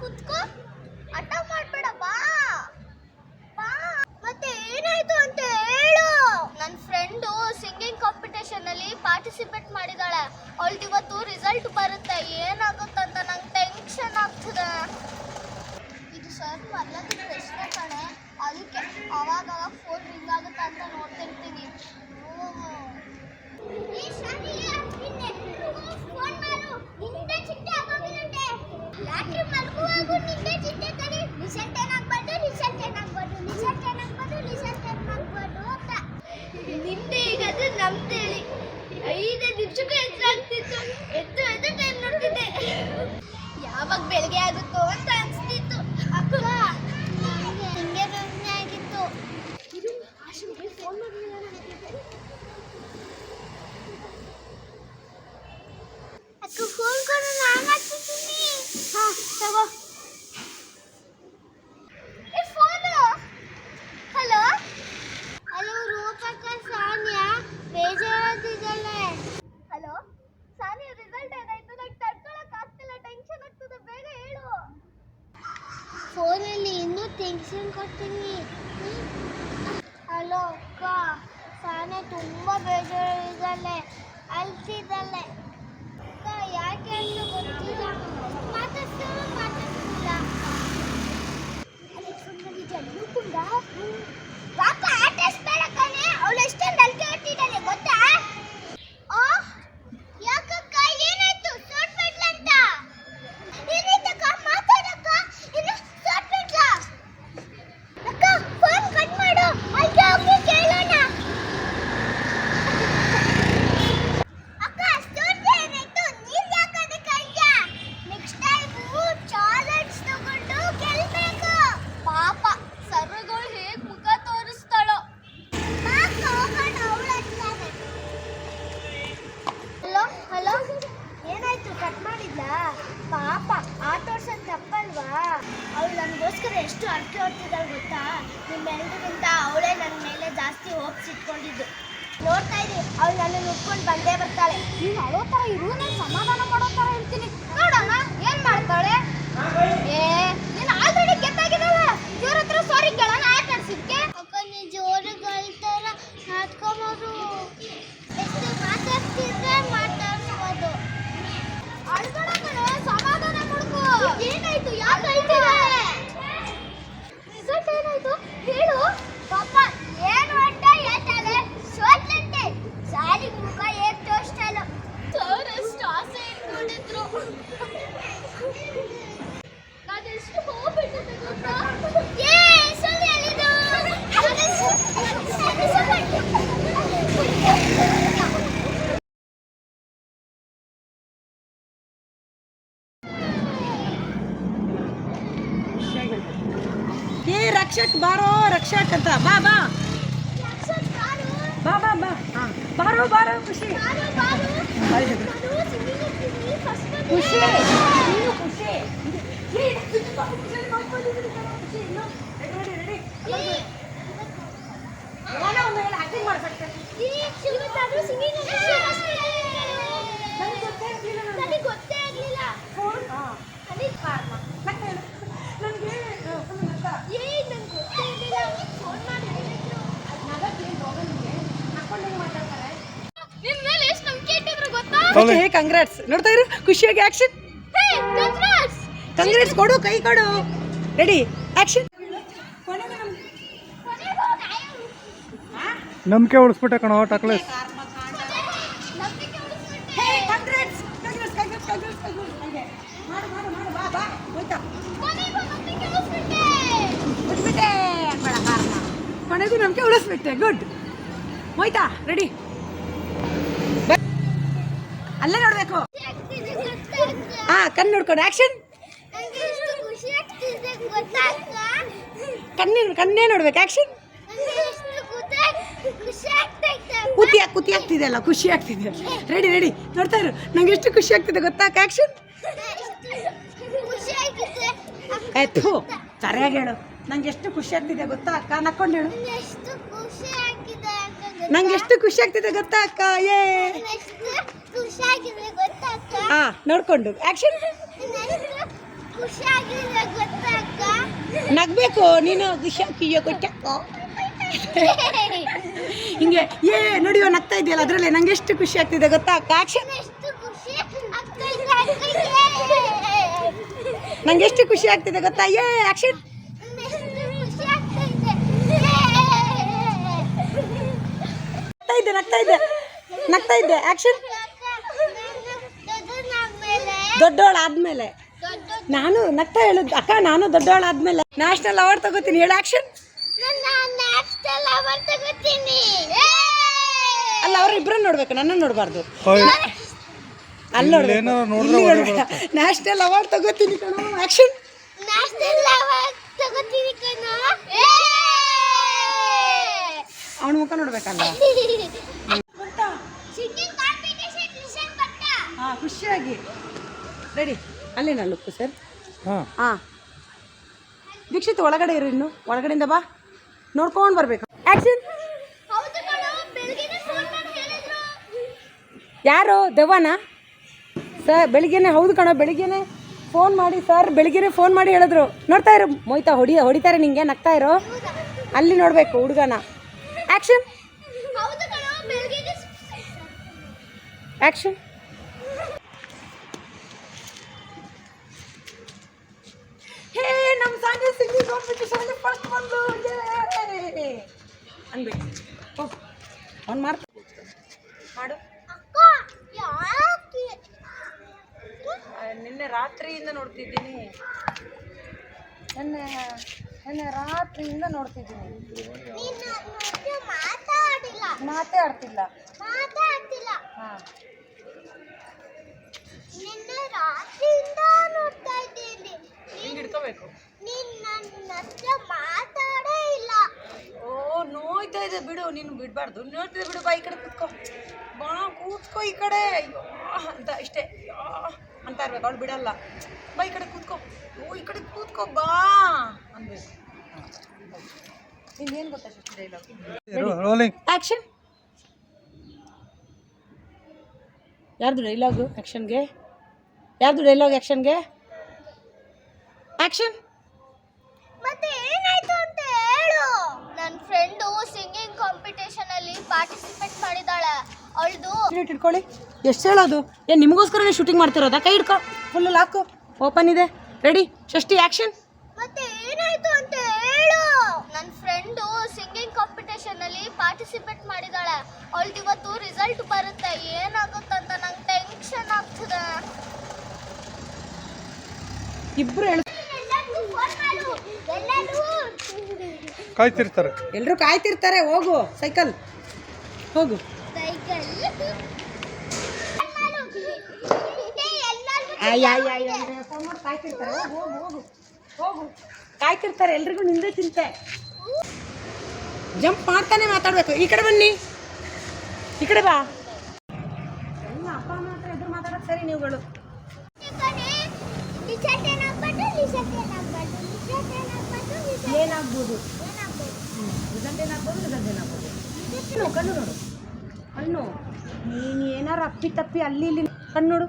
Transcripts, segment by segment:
ಕುತ್ಕೋ. ಹಠ ಮಾಡಬೇಡ, ಬಾ. ಬಾ. ಮತ್ತೆ ಏನಾಯ್ತು ಅಂತ ಹೇಳು. ನನ್ನ ಫ್ರೆಂಡು ಸಿಂಗಿಂಗ್ ಕಾಂಪಿಟೇಷನ್ ಅಲ್ಲಿ ಪಾರ್ಟಿಸಿಪೇಟ್ ಮಾಡಿದಾಳೆ. ಅವಳ್ದು ಇವತ್ತು ರಿಸಲ್ಟ್ ಬರುತ್ತೆ. ಏನಾಗುತ್ತಂತ ನಂಗೆ ಟೆನ್ಷನ್ ಆಗ್ತದೆ. ಇದು ಸರ್ ಅಲ್ಲದ ಪ್ರಶ್ನೆ ಕಣೆ? ಅದಕ್ಕೆ ಅವಾಗ ಫೋನ್ ರಿಂಗ್ ಅಂತ ನೋಡ್ತಿರ್ತೀನಿ. ಥಿಂಕ್ಸಿಂಗ್ ಕೊಡ್ತೀನಿ ಅಲೋ ಅಕ್ಕ ಸಾನೆ ತುಂಬ ಬೇಜಾರು ಬೇಜಾರಿದ್ದಾಳೆ ಅಲ್ಸಿದ್ದಾಳೆ ಅಕ್ಕ ಯಾಕೆ ಅಂತ ಗೊತ್ತಿಲ್ಲ ಮಾತಾಡ್ತಾನೆ ಮಾತಾಡ್ತಿಲ್ಲ ಅದಕ್ಕೆ ಸುಮ್ಮನೆ ಜಲ್ಲು ಕೂಡ ಪಾಪ ಆಟ ಏ ರಕ್ಷಕ್ ಬಾರೋ ರಕ್ಷಕ್ ಅಂತ. ಬಾ ಬಾ. ಬಾ ಬಾ ಬಾ. ಬಾರೋ ಬಾರೋ ಖುಷಿ. ಖುಷಿ. ನನಗೆ ಗೊತ್ತೇ ಓಕೆ ಕಂಗ್ರಾಟ್ಸ್ ನೋಡ್ತಾ ಇರು ಖುಷಿಯಾಗಿ ಆಕ್ಷನ್ ಕಂಗ್ರಾಟ್ಸ್ ಕೊಡು ಕೈ ಕೊಡು. ರೆಡಿ ಆಕ್ಷನ್ ನಂಬಿಕೆ ಉಳಿಸ್ಬಿಟ್ಟೆ ಕಣೋ ಟಕ್ಲೇಸ್ ಕಣ್ಣು ನೋಡ್ಕೊಂಡು ಆ್ಯಕ್ಷನ್ ಕಣ್ಣು ಕಣ್ಣೇ ನೋಡ್ಬೇಕು ಆ್ಯಕ್ಷನ್ ಕುತಿ ಕುತಿ ಆಗ್ತಿದೆ ಅಲ್ಲ ಖುಷಿ ಆಗ್ತಿದೆ. ರೆಡಿ ರೆಡಿ ನೋಡ್ತಾ ಇರು. ನಂಗೆ ಎಷ್ಟು ಖುಷಿ ಆಗ್ತಿದೆ ಗೊತ್ತಾ ಆಕ್ಷನ್? ಆಯ್ತು ಸರಿಯಾಗಿ ಹೇಳು. ನಂಗೆ ಎಷ್ಟು ಖುಷಿ ಆಗ್ತಿದೆ ಗೊತ್ತಾ ಅಕ್ಕ? ನಕ್ಕೊಂಡು ಹೇಳು. ನಂಗೆ ಎಷ್ಟು ಖುಷಿ ಆಗ್ತಿದೆ ಗೊತ್ತಾ? ಅಕ್ಕ? ಏ ನೋಡ್ಕೊಂಡು. ಆಕ್ಷನ್ ನಗ್ಬೇಕು. ನೀನು ಹಿಂಗೆ ಏ ನೋಡಿಯೋ ನಗ್ತಾ ಇದೆಯಲ್ಲ ಅದರಲ್ಲೇ ನಂಗೆ ಎಷ್ಟು ಖುಷಿ ಆಗ್ತಿದೆ ಗೊತ್ತಾ? ಆಕ್ಷನ್ ನಂಗೆ ಎಷ್ಟು ಖುಷಿ ಆಗ್ತಿದೆ ಗೊತ್ತಾ? ಏ ಆಕ್ಷನ್ ನಗ್ತಾ ಇದೆ ನಗ್ತಾ ಇದೆ. ನಗ್ತಾ ಇದ್ದೆ ಆಕ್ಷನ್ ದೊಡ್ಡವಳಾದ್ಮೇಲೆ ನಾನು ನಗ್ತಾ ಹೇಳುದು ಅಕ್ಕ ನಾನು ದೊಡ್ಡವಳಾದ್ಮೇಲೆ ನ್ಯಾಷನಲ್ ಅವಾರ್ಡ್ ತಗೋತೀನಿ ಹೇಳು ಆಕ್ಷನ್ ನನ್ನ ನ್ಯಾಷನಲ್ ಅವಾರ್ಡ್ ತಗೋತೀನಿ. ಅಲ್ಲ ಅವ್ರ ಇಬ್ಬರನ್ನ ನೋಡ್ಬೇಕು ನನ್ನ ನೋಡಬಾರ್ದು. ಅಲ್ಲ ನ್ಯಾಷನಲ್ ಅವಾರ್ಡ್ ತಗೋತೀನಿ ಕಣೋ ಆಕ್ಷನ್ ನ್ಯಾಷನಲ್ ಅವಾರ್ಡ್ ತಗೋತೀನಿ ಕಣ. ಅವನ ಮುಖ ನೋಡ್ಬೇಕಲ್ಲ? ರೆಡಿ ಅಲ್ಲೇನ ಲುಕ್ಕು ಸರ್ ಹಾಂ. ಹಾಂ. ದೀಕ್ಷಿತ್ ಒಳಗಡೆ ಇರು ಇನ್ನು. ಒಳಗಡೆಯಿಂದ ಬಾ. ನೋಡ್ಕೊಂಡು ಬರ್ಬೇಕು. ಆಕ್ಷನ್ ಹೌದು ಕಣ ಬೆಳಗ್ಗೆ ಫೋನ್ ಮಾಡಿ ಹೇಳಿದ್ರು. ಯಾರು? ದೆವ್ವನ? ಸರ್ ಬೆಳಿಗ್ಗೆನೆ ಹೌದು ಕಣ ಬೆಳಿಗ್ಗೆನೆ ಫೋನ್ ಮಾಡಿ ಸರ್ ಬೆಳಿಗ್ಗೆನೆ ಫೋನ್ ಮಾಡಿ ಹೇಳಿದ್ರು. ನೋಡ್ತಾ ಇರು. ಮೊಯ್ತಾ ಹೊಡಿ ಹೊಡಿತಾರೆ ನಿಂಗೆ ನಗ್ತಾ ಇರೋ. ಅಲ್ಲಿ ನೋಡಬೇಕು ಹುಡುಗನ. ಆ್ಯಕ್ಷನ್ ಹೌದು ಕಣ ಬೆಳಗ್ಗೆ ಆ್ಯಕ್ಷನ್ ಕಾಂಪಿಟೇಷನ್ ಫಸ್ಟ್ ಬಂದು ಅನ್ಬೇಕು ಅವ್ನು ಮಾಡ್ತಾ ಮಾಡು ಅಕ್ಕ ಯಾಕೆ ಆ, ನಿನ್ನೆ ರಾತ್ರಿಯಿಂದ ನೋಡ್ತಿದ್ದೀನಿ. ನಿನ್ನೆ ನಿನ್ನೆ ರಾತ್ರಿಯಿಂದ ನೋಡ್ತಿದ್ದೀನಿ. ಮಾತೇ ಆಡ್ತಿಲ್ಲ ಮಾತಾಡ್ತಿಲ್ಲ. ಹಾಂ. ನಿನ್ನೆ ರಾತ್ರಿಯಿಂದ ನೋಡ್ತಾ ಇದ್ದೀನಿ. ಹಿಂಗೆ ಹಿಡ್ಕೋಬೇಕು. ನೀನ್ ನನ್ನ ಹತ್ರ ಮಾತಾಡೇ ಇಲ್ಲ. ಓ ನೋಯ್ತಾ ಇದೆ ಬಿಡು ನೀನು ಬಿಡಬಾರ್ದು. ನೋಡ್ತಿದ್ದೆ ಬಿಡು ಬಾ ಈ ಕಡೆ ಕೂತ್ಕೋ. ಬಾ ಕೂತ್ಕೋ ಈ ಕಡೆ. ಅಯ್ಯೋ ಅಂತ ಇಷ್ಟೇ. ಅಯ್ಯೋ ಅಂತ ಇರ್ಬೇಕು. ಅವಳು ಬಿಡಲ್ಲ. ಬಾ ಈ ಕಡೆ ಕೂತ್ಕೋ. ಓ ಈ ಕಡೆ ಕೂತ್ಕೋ ಬಾ. ಅನ್ಬೇಕು ನಿನ್ಗೇನು ಗೊತ್ತಾ ಡೈಲಾಗ್ ರೋಲಿಂಗ್ ಆ್ಯಕ್ಷನ್ ಯಾರ್ದು ಡೈಲಾಗು ಆ್ಯಕ್ಷನ್ಗೆ ಯಾರ್ದು ಡೈಲಾಗ್ ಆ್ಯಕ್ಷನ್ಗೆ ಆ್ಯಕ್ಷನ್ ಮತ್ತೆ ಏನಾಯ್ತು ಅಂತ ಹೇಳು. ನನ್ನ ಫ್ರೆಂಡು ಸಿಂಗಿಂಗ್ ಕಾಂಪಿಟೇಷನ್ ಅಲ್ಲಿ ಪಾರ್ಟಿಸಿಪೇಟ್ ಮಾಡಿದಾಳೆ. ಅವಳದು ಪ್ಲೇಟ್ ಇಟ್ಕೊಳ್ಳಿ. ಎಷ್ಟು ಹೇಳೋದು ಏನು ನಿಮಗೋಸ್ಕರನೇ ಶೂಟಿಂಗ್ ಮಾಡ್ತಿರೋದಾ? ಕೈ ಹಿಡ್ಕೊ. ಫುಲ್ಲು ಲಾಕು ಓಪನ್ ಇದೆ. ರೆಡಿ ಷಷ್ಟಿ ಆ್ಯಕ್ಷನ್ ಮತ್ತೆ ಏನಾಯ್ತು ಅಂತ ಹೇಳು. ನನ್ನ ಫ್ರೆಂಡು ಸಿಂಗಿಂಗ್ ಕಾಂಪಿಟೇಷನ್ ಅಲ್ಲಿ ಪಾರ್ಟಿಸಿಪೇಟ್ ಮಾಡಿದಾಳೆ. ಅವಳದು ಇವತ್ತು ರಿಸಲ್ಟ್ ಬರುತ್ತೆ. ಏನಾಗುತ್ತಂತ ನಂಗೆ ಟೆನ್ಷನ್ ಆಗ್ತದೆ. ಇಬ್ಬರು ಹೇಳು ಕಾಯ್ತಿರ್ತಾರೆ. ಎಲ್ಲರೂ ಕಾಯ್ತಿರ್ತಾರೆ ಹೋಗು ಸೈಕಲ್. ಹೋಗು. ಕಾಯ್ತಿರ್ತಾರೆ. ಹೋಗು ಹೋಗು ಹೋಗು. ಹೋಗು. ಕಾಯ್ತಿರ್ತಾರೆ ಎಲ್ರಿಗೂ ನಿಂದೆ ಚಿಂತೆ. ಜಂಪ್ ಮಾಡ್ತಾನೆ ಮಾತಾಡ್ಬೇಕು. ಈ ಕಡೆ ಬನ್ನಿ. ಈ ಕಡೆ ಬಾ. ಎಲ್ಲ ಅಪ್ಪ ಅಮ್ಮ ಹತ್ರ ಎದುರು ಮಾತಾಡೋದು ಸರಿ ನೀವುಗಳು. ಏನಾಗ್ಬೋದು ರಿಸಲ್ಟ್ ಏನಾಗ್ಬೋದು ರಿಸಲ್ಟ್ ಏನಾಗ್ಬೋದು ಕಣ್ಣು ಕಣ್ಣು ನೋಡು ಕಣ್ಣು ನೀನು ಏನಾರು ಅಪ್ಪಿ ತಪ್ಪಿ ಅಲ್ಲಿ ಇಲ್ಲಿ ಕಣ್ಣು ನೋಡು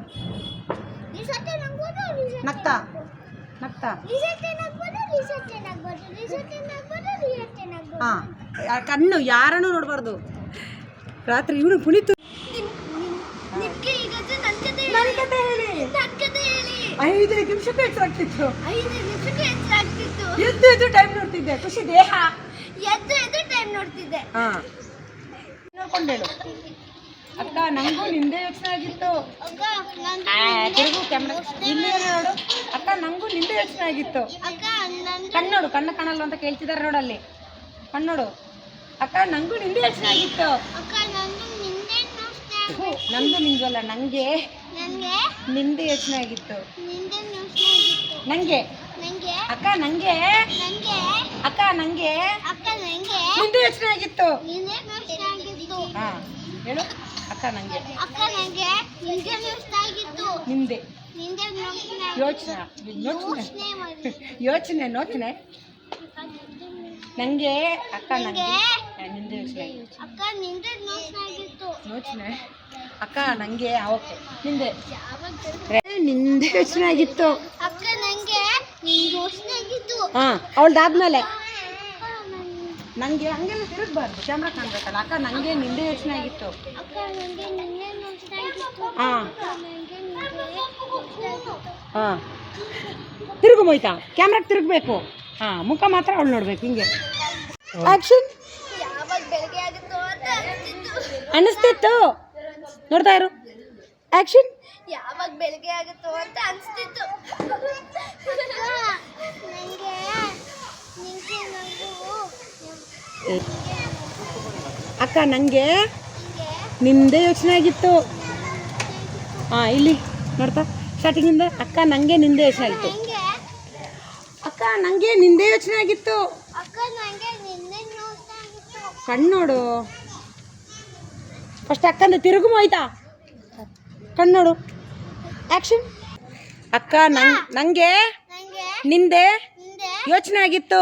ನಗ್ತಾ ನಗ್ತಾ ಹಾಂ ಕಣ್ಣು ಯಾರನ್ನು ನೋಡಬಾರ್ದು ರಾತ್ರಿ ಇವನು ಪುನೀತು ನಿಮ್ಗೆ ಈಗ ನನ್ನ ಕತೆ ನನ್ನ ಕತೆ ಹೇಳಿ ನನ್ನ ಕತೆ ಹೇಳಿ ಐದೈದು ನಿಮಿಷಕ್ಕೂ ಐದು ನಿಮಿಷಕ್ಕೆ ಹೆಚ್ಚಾಗ್ತಿತ್ತು ಎದ್ದು ಎದ್ದು ಟೈಮ್ ನೋಡ್ತಿದ್ದೆ. ಖುಷಿ ದೇಹ. ಎದ್ದು ಎದ್ದು ಟೈಮ್ ನೋಡ್ತಿದ್ದೆ. ಹಾಂ. ನೋಡ್ಕೊಂಡೇಳು ಅಕ್ಕ ನಂಗೂ ನಿಂದೇ ಯೋಚನೆ ಆಗಿತ್ತು. ಅಕ್ಕ ನಂದು ಆ, ತಿರುಗು ಕ್ಯಾಮ್ರಾ ಇಲ್ಲಿ ನೋಡು. ಅಕ್ಕ ನಂಗೂ ನಿಂದೇ ಯೋಚನೆ ಆಗಿತ್ತು. ಅಕ್ಕ ನಂದು ಕಣ್ಣು ಕಾಣಲ್ಲ ಅಂತ ಕೇಳ್ತಿದ್ದಾರೆ ನೋಡಲ್ಲಿ. ಕಣ್ಣೋಡು ಅಕ್ಕ ನಂಗೂ ನಿಂದೇ ಯೋಚನೆ ಆಗಿತ್ತು. ಅಕ್ಕ ನಂದು ಯೋಚನೆ ಹ್ಞೂ ನಂದು ನಿಂಗಲ್ಲ ನಂಗೆ. ನನಗೆ ನಿಂದೆ ಯೋಚನೆ ಆಗಿತ್ತು. ನಂಗೆ? ಅಕ್ಕ ನಂಗೆ? ಅಕ್ಕ ನಂಗೆ? ನಿಂದೆ ಯೋಚನೆ ಆಗಿತ್ತು. ಹಾ ಹೇಳು. ಅಕ್ಕ ನಂಗೆ? ನಿಂದೆ ಯೋಚನೆ ಯೋಚನೆ ಯೋಚನೆ ನಂಗೆ? ಅಕ್ಕ ನಂಗೆ? ನಿಂದೆ ಯೋಚನೆ ಯೋಚನೆ. ಅಕ್ಕ ನಂಗೆ ಓಕೆ ನಿಂದೆ. ನಿಂದೆ ಯೋಚನೆ ಆಗಿತ್ತು. ಅಕ್ಕ ನನಗೆ ನಿಂಗೆ ಯೋಚನೆ ಆಗಿತ್ತು. ಹಾ ಅವಳ್ದಾದ್ಮೇಲೆ. ಅಕ್ಕ ನನ್- ನಂಗೆ ಹಂಗೆಲ್ಲ ತಿರುಗಬಾರ್ದು. ಕ್ಯಾಮ್ರಾ ಕಾಣ್ಬೇಕಲ್ಲ. ಅಕ್ಕ ನಂಗೆ ನಿಂದೆ ಯೋಚನೆ ಆಗಿತ್ತು. ಅಕ್ಕ ಹಾಂ. ನಿನ್ನೆ ಯೋಚನೆ ಆಗಿತ್ತು. ಹಾ. ನನಗೆ ತಿರುಗು ಮೊಯ್ತಾ ಕ್ಯಾಮ್ರಾಗೆ ತಿರುಗಬೇಕು. ಹಾ ಮುಖ ಮಾತ್ರ ಅವಳು ನೋಡ್ಬೇಕು ಹಿಂಗೆ. ಅಂತ ಅನ್ನಿಸ್ತಿತ್ತು ನೋಡ್ತಾ ಇರು. ಆ್ಯಕ್ಷನ್ ಯಾವಾಗ ಬೆಳಗ್ಗೆ ಆಗುತ್ತೋ ಅಂತ ಅನಿಸ್ತಿತ್ತು. ನನಗೆ ನಿಂಗೆ ನಂಗೂ ಅಕ್ಕ ನನಗೆ ನಿಂಗೆ ನಿಂದೇ ಯೋಚನೆ ಆಗಿತ್ತು. ಹಾಂ ಇಲ್ಲಿ ನೋಡ್ತಾ. ಸ್ಟಾರ್ಟಿಂಗಿಂದ ಅಕ್ಕ ನನಗೆ ನಿಂದೆ ಯೋಚನೆ ಆಗಿತ್ತು. ಅಕ್ಕ ನಂಗೆ ನಿಂದೇ ಯೋಚನೆ ಆಗಿತ್ತು. ಕಣ್ಣು ನೋಡು. ಫಸ್ಟ್ ಅಕ್ಕಂದ ತಿರುಗು ಹೋಯ್ತಾ? ಕಣ್ಣು ನೋಡು. ಆ್ಯಕ್ಷನ್ ಅಕ್ಕ ನಂಗೆ ನನಗೆ ನಿಂದೆ ಯೋಚನೆ ಆಗಿತ್ತು.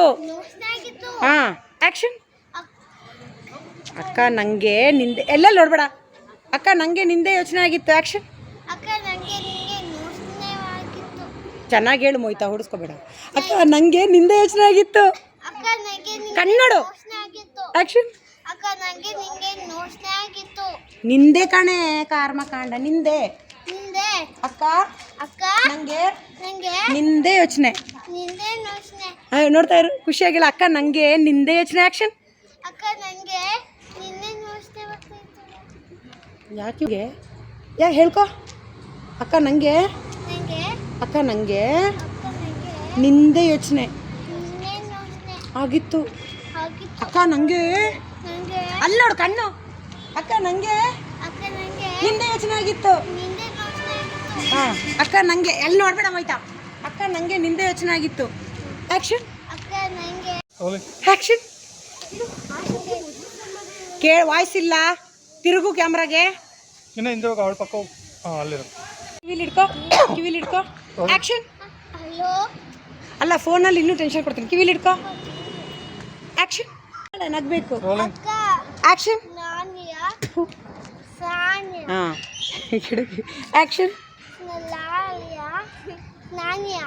ಹಾಂ ಆ್ಯಕ್ಷನ್ ಅಕ್ಕ ನನಗೆ ನಿಂದೆ ಎಲ್ಲೆಲ್ಲಿ ನೋಡ್ಬೇಡ. ಅಕ್ಕ ನನಗೆ ನಿಂದೆ ಯೋಚನೆ ಆಗಿತ್ತು. ಆ್ಯಕ್ಷನ್ ಚೆನ್ನಾಗಿ ಹೇಳು ಮೊಯ್ತಾ ಹುಡುಸ್ಕೋಬೇಡ. ಅಕ್ಕ ನನಗೆ ನಿಂದೆ ಯೋಚನೆ ಆಗಿತ್ತು. ಕಣ್ಣೋಡು ಆ್ಯಕ್ಷನ್ ಅಕ್ಕ ನನಗೆ ನಿಂಗೆ ನೋಡ್ತಾನೆ ಆಗಿತ್ತು ನಿಂದೆ ಕಣೆ ಕಾಂಡ ನಿಂದೆ. ನಿಂದೆ. ಅಕ್ಕ ಅಕ್ಕ ನಂಗೆ ನಂಗೆ ನಿಂದೆ ಯೋಚನೆ. ನಿಂದೆ ಆ, ನೋಡ್ತಾ ಇರು ಖುಷಿಯಾಗಿಲ್ಲ. ಅಕ್ಕ ನಂಗೆ ನಿಂದೆ ಯೋಚನೆ ಆಕ್ಷನ್ ಅಕ್ಕ ನನಗೆ ನಿನ್ನೆ ನೋಡ್ತಾನೆ ಬರ್ತಾಯಿತ್ತು ಯಾಕೆ ಯಾಕೆ ಹೇಳ್ಕೊ. ಅಕ್ಕ ನಂಗೆ ನಂಗೆ ಅಕ್ಕ ನಂಗೆ ಅಕ್ಕ ನನಗೆ ನಿಂದೆ ಯೋಚನೆ. ನಿನ್ನೆ ನೋಡ್ತಾನೆ ಆಗಿತ್ತು. ಆಗಿತ್ತು. ಅಕ್ಕ ನನಗೆ ಅಲ್ಲಿ ನೋಡು ಕಣ್ಣು. ಅಕ್ಕ ನಂಗೆ? ನಿಂದೆ ಯೋಚನೆ ಆಗಿತ್ತು. ಹಾ ಅಕ್ಕ ನಂಗೆ. ಎಲ್ಲಿ ನೋಡ್ಬೇಡ ಮೈತಾ? ಅಕ್ಕ ನಂಗೆ ನಿಂದೆ ಯೋಚನೆ ಆಗಿತ್ತು. ಆಕ್ಷನ್ ಆ್ಯಕ್ಷನ್ ಕೇಳ ವಾಯ್ಸ್ ಇಲ್ಲ. ತಿರುಗು ಕ್ಯಾಮ್ರಾಗೆ. ಇನ್ನ ಹಿಂದೆ ಹೋಗಿ ಅವಳ ಪಕ್ಕ ಅಲ್ಲಿರು. ಕಿವಿಲಿ ಹಿಡ್ಕೊ. ಕಿವಿಲಿ ಹಿಡ್ಕೊ. Action hello? ಅಲ್ಲ ಫೋನಲ್ಲಿ ಇನ್ನೂ ಟೆನ್ಷನ್ ಕೊಡ್ತೀನಿ. ಕಿವಿಲಿ ಇಡ್ಕೋ ಆ್ಯಕ್ಷನ್ ನಗಬೇಕು. ಆಕ್ಷನ್ ಆಕ್ಷನ್ ಆ್ಯಕ್ಷನ್ ನಾನಿಯ? ಸಾನ್ಯ. ಹಾಂ. ಆ್ಯಕ್ಷನ್ ಲಾಲಿಯ? ನಾನಿಯ?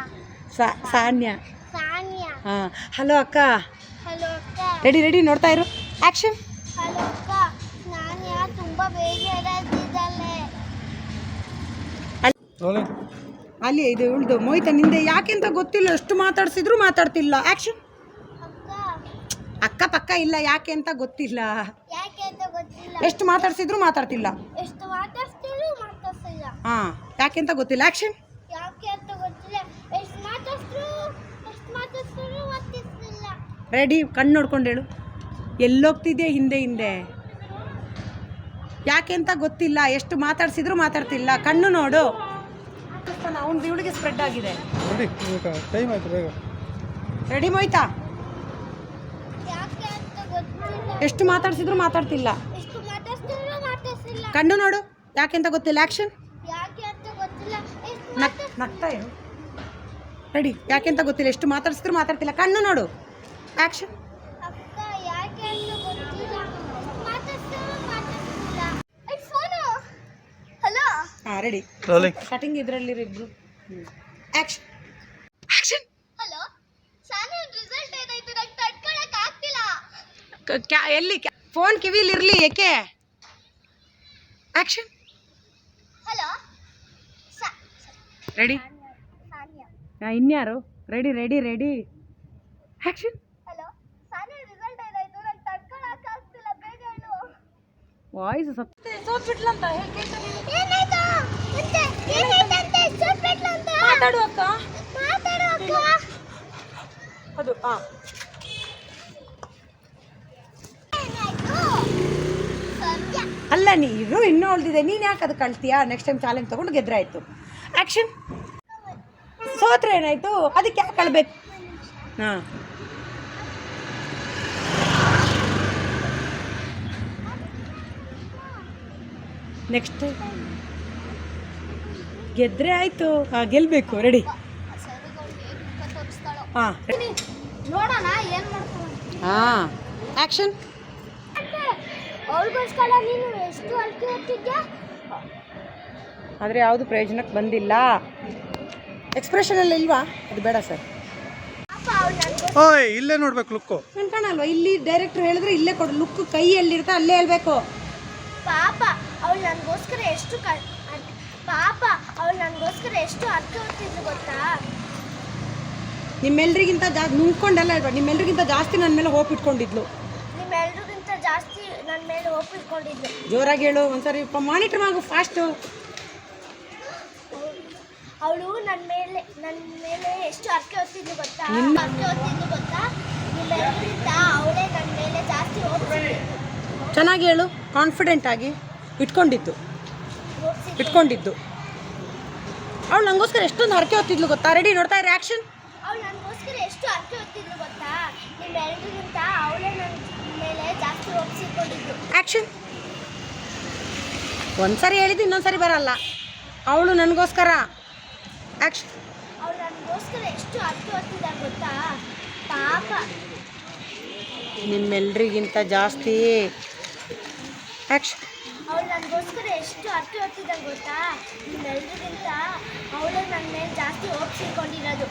ಸಾನ್ಯ. ಸಾನ್ಯ. ಹಾಂ. ಹಲೋ ಅಕ್ಕ. ಹಲೋ ಅಕ್ಕ. ರೆಡಿ ರೆಡಿ ನೋಡ್ತಾ ಇರು. ಆಕ್ಷನ್ ಹಲೋ ಅಕ್ಕ. ನಾನಿಯ ತುಂಬ ಬೇಜಾರಾಗಿದ್ದಾಳೆ ರೋಲಿಂಗ್ ಅಲ್ಲಿ ಇದು ಉಳ್ದು ಮೋಯ್ತ ನಿಂದೆ ಯಾಕೆಂತ ಗೊತ್ತಿಲ್ಲ ಎಷ್ಟು ಮಾತಾಡ್ಸಿದ್ರು ಮಾತಾಡ್ತಿಲ್ಲ. ಆ್ಯಕ್ಷನ್ ಅಕ್ಕ ಅಕ್ಕ ಪಕ್ಕ ಇಲ್ಲ ಯಾಕೆ ಅಂತ ಗೊತ್ತಿಲ್ಲ. ಯಾಕೆ ಅಂತ ಗೊತ್ತಿಲ್ಲ. ಎಷ್ಟು ಮಾತಾಡ್ಸಿದ್ರು ಮಾತಾಡ್ತಿಲ್ಲ. ಎಷ್ಟು ಮಾತಾಡ್ತಿದ್ರು ಮಾತಾಡ್ಸಿಲ್ಲ. ಹಾಂ ಯಾಕೆ ಅಂತ ಗೊತ್ತಿಲ್ಲ. ಆಕ್ಷನ್ ಯಾಕೆ ಅಂತ ಗೊತ್ತಿಲ್ಲ. ಎಷ್ಟು ಮಾತಾಡ್ಸಿದ್ರು ಎಷ್ಟು ಮಾತಾಡ್ಸಿದ್ರು ಮಾತಾಡ್ಸಿಲ್ಲ ರೆಡಿ ಕಣ್ಣು ನೋಡ್ಕೊಂಡು ಹೇಳು. ಎಲ್ಲೋಗ್ತಿದ್ಯಾ ಹಿಂದೆ ಹಿಂದೆ? ಯಾಕೆ ಅಂತ ಗೊತ್ತಿಲ್ಲ. ಎಷ್ಟು ಮಾತಾಡ್ಸಿದ್ರು ಮಾತಾಡ್ತಿಲ್ಲ. ಕಣ್ಣು ನೋಡು. ಅವನ್ ಇವಳಿಗೆ ಸ್ಪ್ರೆಡ್ ಆಗಿದೆ. ರೆಡಿ ಈಗ ಟೈಮ್ ಆಯ್ತು ಬೇಗ. ರೆಡಿ ಮೊಯ್ತಾ ಎಷ್ಟು ಮಾತಾಡ್ಸಿದ್ರು ಮಾತಾಡ್ತಿಲ್ಲ. ಎಷ್ಟು ಮಾತಾಡ್ಸಿದ್ರು ಮಾತಾಡ್ಸಿಲ್ಲ. ಕಣ್ಣು ನೋಡು ಯಾಕೆ ಅಂತ ಗೊತ್ತಿಲ್ಲ? ಆ್ಯಕ್ಷನ್ ಯಾಕೆ ಅಂತ ಗೊತ್ತಿಲ್ಲ. ಎಷ್ಟು ನಕ್ ನಗ್ತಾ ರೆಡಿ ಯಾಕೆ ಅಂತ ಗೊತ್ತಿಲ್ಲ. ಎಷ್ಟು ಮಾತಾಡ್ಸಿದ್ರು ಮಾತಾಡ್ತಿಲ್ಲ. ಕಣ್ಣು ನೋಡು. ಆ್ಯಕ್ಷನ್ ಹಾ ರೆಡಿ ಕಟಿಂಗ್ ಇದರಲ್ಲಿ ಇಬ್ರು. Action action hello Sanu result ಏನಾಯ್ತು ನಂಗೆ ತಡ್ಕೊಳಕ್ ಆಗ್ತಿಲ್ಲ ಕ್ಯಾ ಎಲ್ಲಿ ಫೋನ್ ಕಿವಿಲಿ ಇರಲಿ ಏಕೆ? ಆ್ಯಕ್ಷನ್ ಹಲೋ ರೆಡಿ ಸಾನಿಯಾ ಇನ್ಯಾರು? Ready ready ready action hello Sanu result ಏನಾಯ್ತು? ನಂಗೆ ತಡ್ಕೊಳಕ್ ಆಗ್ತಿಲ್ಲ. ಬೇಗ ಹೇಳು. ವಾಯ್ಸ್ ಸತ್ತೆ ಸೋತ್ಬಿಟ್ಲಂತ? ಮಾತಾಡು ಅಕ್ಕ. ಅದು ಹಾಂ ಏನಾಯ್ತು ಸತ್ಯ ಅಲ್ಲ ನೀರು ಇನ್ನೂ ಉಳಿದಿದೆ ನೀನು ಯಾಕೆ ಅದು ಕಳ್ತೀಯಾ? ನೆಕ್ಸ್ಟ್ ಟೈಮ್ ಚಾಲೆಂಜ್ ತೊಗೊಂಡು ಗೆದ್ರಾಯ್ತು ಆ್ಯಕ್ಷನ್ ಸೋತ್ರ ಏನಾಯಿತು? ಅದಕ್ಕೆ ಯಾಕೆ ಕಳ್ಬೇಕು ಹಾಂ. ನೆಕ್ಸ್ಟ್ ಗೆದ್ರೆ ಆಯಿತು. ಹಾಂ ಗೆಲ್ಲಬೇಕು ರೆಡಿ ಹಾಂ. ಹಾಂ. ಆ್ಯಕ್ಷನ್ ಅವಳಿಗೋಸ್ಕರ ನೀನು ಎಷ್ಟು ಅಳಕೆ ಹೊತ್ತಿದ್ಯಾ? ಆದರೆ ಯಾವುದು ಪ್ರಯೋಜನಕ್ಕೆ ಬಂದಿಲ್ಲ. ಎಕ್ಸ್ಪ್ರೆಷನಲ್ಲಿ ಇಲ್ವಾ? ಅದು ಬೇಡ ಸರ್. ಓಯ್ ಇಲ್ಲೇ ನೋಡ್ಬೇಕು ಲುಕ್ಕು ನಾನು ಇಲ್ಲಿ ಡೈರೆಕ್ಟರ್ ಹೇಳಿದ್ರೆ ಇಲ್ಲೇ ಕೊಡು. ಲುಕ್ ಕೈ ಎಲ್ಲಿರುತ್ತೆ ಅಲ್ಲೇ ಹೇಳ್ಬೇಕು. ಪಾಪ ಅವಳು ನನಗೋಸ್ಕರ ಎಷ್ಟು ಕ ಅದ್- ಪಾಪ ಅವಳು ನನಗೋಸ್ಕರ ಎಷ್ಟು ಅರ್ಥ ಹೊತ್ತಿದ್ರು ಗೊತ್ತಾ? ನಿಮ್ಮೆಲ್ರಿಗಿಂತ ಜಾಸ್ತಿ ನುಂಗ್ಕೊಂಡಲ್ಲ ಅಲ್ವಾ ನಿಮ್ಮೆಲ್ರಿಗಿಂತ ಜಾಸ್ತಿ ನನ್ನ ಮೇಲೆ ಹೋಪ್ ಇಟ್ಕೊಂಡಿದ್ಲು. ನಿಮ್ಮೆಲ್ರಿಗಿಂತ ಜಾಸ್ತಿ ನನ್ನ ಮೇಲೆ ಜೋರಾಗಿ ಹೇಳು ಒಂದ್ಸರಿ ಮಾನಿಟರ್ ಆಗು ಫಾಸ್ಟು ಅವಳು ನನ್ನ ಮೇಲೆ ನನ್ನ ಮೇಲೆ ಎಷ್ಟು ಅರ್ಕೆ ಹೊತ್ತಿದ್ಲು ಗೊತ್ತಾ? ಅರ್ಕೆ ಹೊತ್ತಿದ್ಲು ಗೊತ್ತಾ? ನಿಮ್ಮೆಲ್ಲರಿಂದ ಅವಳೇ ನನ್ನ ಮೇಲೆ ಜಾಸ್ತಿ ಚೆನ್ನಾಗಿ ಹೇಳು ಕಾನ್ಫಿಡೆಂಟ್ ಆಗಿ ಇಟ್ಕೊಂಡಿದ್ದು. ಇಟ್ಕೊಂಡಿದ್ದು. ಅವಳು ನಂಗೋಸ್ಕರ ಎಷ್ಟೊಂದು ಹರಕೆ ಹೊತ್ತಿದ್ಲು ಗೊತ್ತಾ? ರೆಡಿ ನೋಡ್ತಾ ಇರಿ ಆ್ಯಕ್ಷನ್ ಅವಳು ನನಗೋಸ್ಕರ ಎಷ್ಟು ಅರ್ಕೆ ಹೊತ್ತಿದ್ಲು ಗೊತ್ತಾ? ನಿಮ್ಮೆಲ್ಲರಿಗಿಂತ ಅವಳೇ ಮೇಲೆ ಜಾಸ್ತಿ ಒಪ್ಸಿಕೊಂಡಿದ್ದು. ಆ್ಯಕ್ಷನ್ ಒಂದ್ಸರಿ ಹೇಳಿದ್ದು ಇನ್ನೊಂದ್ಸರಿ ಬರಲ್ಲ. ಅವಳು ನನಗೋಸ್ಕರ. ಆಕ್ಷನ್ ನನಗೋಸ್ಕರ ಎಷ್ಟು ಗೊತ್ತಾ? ಪಾಪ. ನಿಮ್ಮೆಲ್ರಿಗಿಂತ ಜಾಸ್ತಿ. ಆ್ಯಕ್ಷನ್ ಅವಳು ನನಗೋಸ್ಕರ ಎಷ್ಟು ಅರ್ಕೆ ಹೊತ್ತಿದ್ದಾಳೆ ಗೊತ್ತಾ? ನಿಮ್ಮೆಲ್ಲರಿಗಿಂತ ಅವಳೇ ನನ್ನ ಮೇಲೆ ಜಾಸ್ತಿ ಒಪ್ಸಿಕೊಂಡಿರೋದು.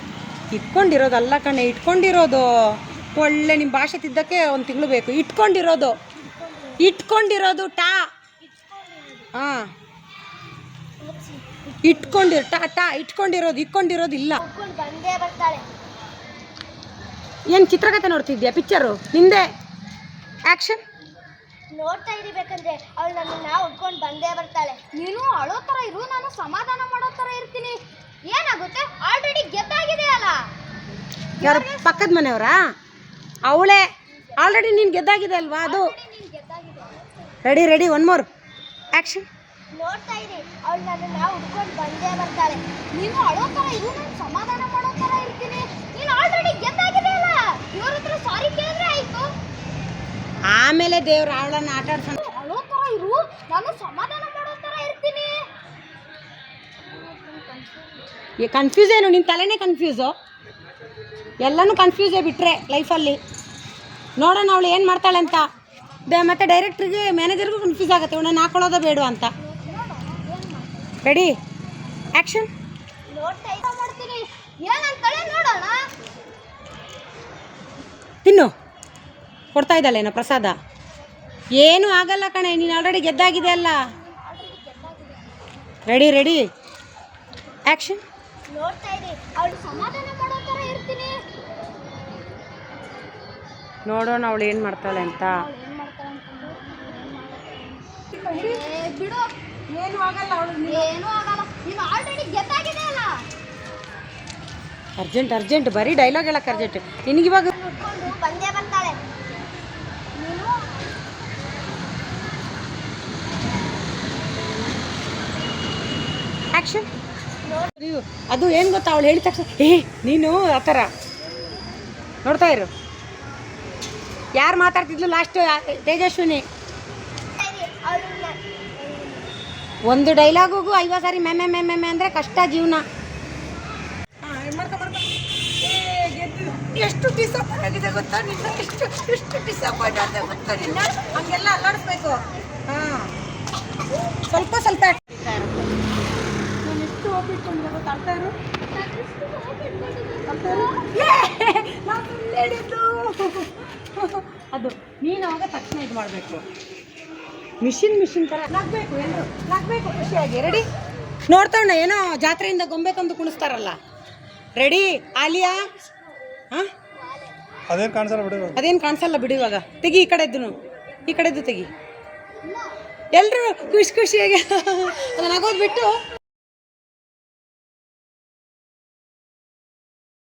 ಇಟ್ಕೊಂಡಿರೋದು ಅಲ್ಲ ಕಣೆ ಇಟ್ಕೊಂಡಿರೋದು. ಒಳ್ಳೆ ನಿಮ್ಮ ಭಾಷೆ ತಿದ್ದಕ್ಕೆ ಒಂದು ತಿಂಗಳು ಬೇಕು. ಇಟ್ಕೊಂಡಿರೋದು. ಇಟ್ಕೊಂಡಿರೋದು ಟಾ. ಹಾಂ. ಇಟ್ಕೊಂಡಿರ ಟಾ ಟಾ ಇಟ್ಕೊಂಡಿರೋದು ಇಟ್ಕೊಂಡಿರೋದು ಇಲ್ಲ. ಒಪ್ಕೊಂಡು ಬಂದೇ ಬರ್ತಾಳೆ ಏನು ಚಿತ್ರಕಥೆ ನೋಡ್ತಿದ್ಯಾ? ಪಿಕ್ಚರು ನಿಂದೆ? ಆ್ಯಕ್ಷನ್ ನೋಡ್ತಾ ಇರಬೇಕಂದ್ರೆ ಅವಳು ನನ್ನ ಉಟ್ಕೊಂಡು ಬಂದೇ ಬರ್ತಾಳೆ. ನೀನು ಅಳೋ ಥರ ಇರು ನಾನು ಸಮಾಧಾನ ಮಾಡೋ ಥರ ಇರ್ತೀನಿ. ಏನಾಗುತ್ತೆ? ಆಲ್ರೆಡಿ ಗೆದ್ದಾಗಿದೆ ಅಲ್ಲ. ಯಾರು? ಪಕ್ಕದ ಮನೆಯವರಾ? ಅವಳೇ ಆಲ್ರೆಡಿ ನೀನು ಗೆದ್ದಾಗಿದೆ ಅಲ್ವಾ ಅದು? Ready ready one more action ನೋಡ್ತಾ ಇರಿ ಅವಳು ನನ್ನನ್ನ ಉಟ್ಕೊಂಡು ಬಂದೇ ಬರ್ತಾಳೆ. ನೀನು ಅಳೋ ಥರ ಇರು ನಾನು ಸಮಾಧಾನ ಮಾಡೋ ಥರ ಇರ್ತೀನಿ. ನೀನು ಆಲ್ರೆಡಿ ಗೆದ್ದಾಗಿದೆ ಅಲ್ಲ? ಇವ್ರ ಹತ್ರ ಸಾರಿ ಕೇಳಿದ್ರೆ ಆಯ್ತು. ಆಮೇಲೆ ದೇವ್ರ ಅವಳನ್ನ ಆಟ ಆಡ್ಸೋಣ ಅಳೋ ಥರ ಇರು ನಾನು ಸಮಾಧಾನ ಮಾಡೋ ಥರ ಇರ್ತೀನಿ. ಈ ಕನ್ಫ್ಯೂಸ್ ಏನು? ನಿನ್ ತಲೆನೇ ಕನ್ಫ್ಯೂಸು ಎಲ್ಲನೂ ಕನ್ಫ್ಯೂಸೇ ಬಿಟ್ಟರೆ ಲೈಫಲ್ಲಿ ನೋಡೋಣ ಅವಳು ಏನು ಮಾಡ್ತಾಳೆ ಅಂತ. ಮತ್ತು ಡೈರೆಕ್ಟ್ರಿಗೆ ಮ್ಯಾನೇಜರ್ಗೂ ಕನ್ಫ್ಯೂಸ್ ಆಗುತ್ತೆ. ಇವಳನ್ನ ಹಾಕೊಳ್ಳೋದ ಬೇಡ ಅಂತ. ರೆಡಿ ಆ್ಯಕ್ಷನ್ ತಿನ್ನು. ಕೊಡ್ತಾ ಇದ್ದಾಳೇನೋ ಪ್ರಸಾದ. ಏನೂ ಆಗಲ್ಲ ಕಣೆ, ನೀನು ಆಲ್ರೆಡಿ ಗೆದ್ದಾಗಿದೆ ಅಲ್ಲ. ರೆಡಿ ರೆಡಿ ಆ್ಯಕ್ಷನ್ ನೋಡೋಣ ಅವಳು ಏನು ಮಾಡ್ತಾಳೆ ಅಂತ. ಅರ್ಜೆಂಟ್ ಅರ್ಜೆಂಟ್, ಬರೀ ಡೈಲಾಗ್ ಹೇಳಕ್ಕೆ ಅರ್ಜೆಂಟ್. ನಿನಗಿವಾಗ ಆ್ಯಕ್ಷನ್ ಅದು ಏನು ಗೊತ್ತಾ, ಅವಳು ಹೇಳಿದ ತಕ್ಷಣ, ಏ, ನೀನು ಆ ಥರ ನೋಡ್ತಾ ಇರು. ಯಾರು ಮಾತಾಡ್ತಿದ್ಲು ಲಾಸ್ಟು ತೇಜಸ್ವಿನಿ? ಒಂದು ಡೈಲಾಗುಗೂ ಐವತ್ತು ಸಾರಿ ಮೆಮ್ಮೆ ಮೆಮ್ಮೆ ಅಂದರೆ ಕಷ್ಟ ಜೀವನ. ಎಷ್ಟು ಡಿಸಪಾಯಿಂಟ್ ಆಗಿದೆ ಗೊತ್ತಾ ನಿನ್ನ? ಎಷ್ಟು ಎಷ್ಟು ಡಿಸಪಾಯಿಂಟ್ ಆಗಿದೆ ಗೊತ್ತಾ ನಿನ್ನ ಹಂಗೆಲ್ಲ ಅಲ್ಲಾಡಿಸ್ಬೇಕು. ಹಾಂ. ಸ್ವಲ್ಪ ಸ್ವಲ್ಪ. ನಾನು ಎಷ್ಟು ಹೋಗ್ಬಿಟ್ಕೊಂಡಿದ್ದೆ ಗೊತ್ತಾ ಅರ್ಥ ಇರು. ನಾನು ಸುಳ್ಳು ಹೇಳಿದ್ದು. ಅದು ನೀನು ಅವಾಗ ತಕ್ಷಣ ಇದು ಮಾಡಬೇಕು. ಮಿಷಿನ್ ಮಿಷಿನ್ ಥರ ನಗ್ಬೇಕು ಎಲ್ಲರೂ ನಗ್ಬೇಕು ಖುಷಿಯಾಗಿ. ರೆಡಿ ನೋಡ್ತಾವಣ್ಣ ಏನೋ ಜಾತ್ರೆಯಿಂದ ಗೊಂಬೆ ತಂದು ಕುಣಿಸ್ತಾರಲ್ಲ. ರೆಡಿ ಆಲಿಯಾ? ಹಾಂ? ಅದೇನು ಕಾಣಿಸಲ್ಲ ಬಿಡು ಅದೇನು ಕಾಣಿಸಲ್ಲ ಬಿಡು ಇವಾಗ. ತೆಗಿ ಈ ಕಡೆ ಕಡೆದ್ದು ಈ ಕಡೆದ್ದು ತೆಗಿ. ಎಲ್ಲರೂ ಖುಷಿ ಖುಷಿಯಾಗಿ. ಅದನ್ನ ನಗೋದು ಬಿಟ್ಟು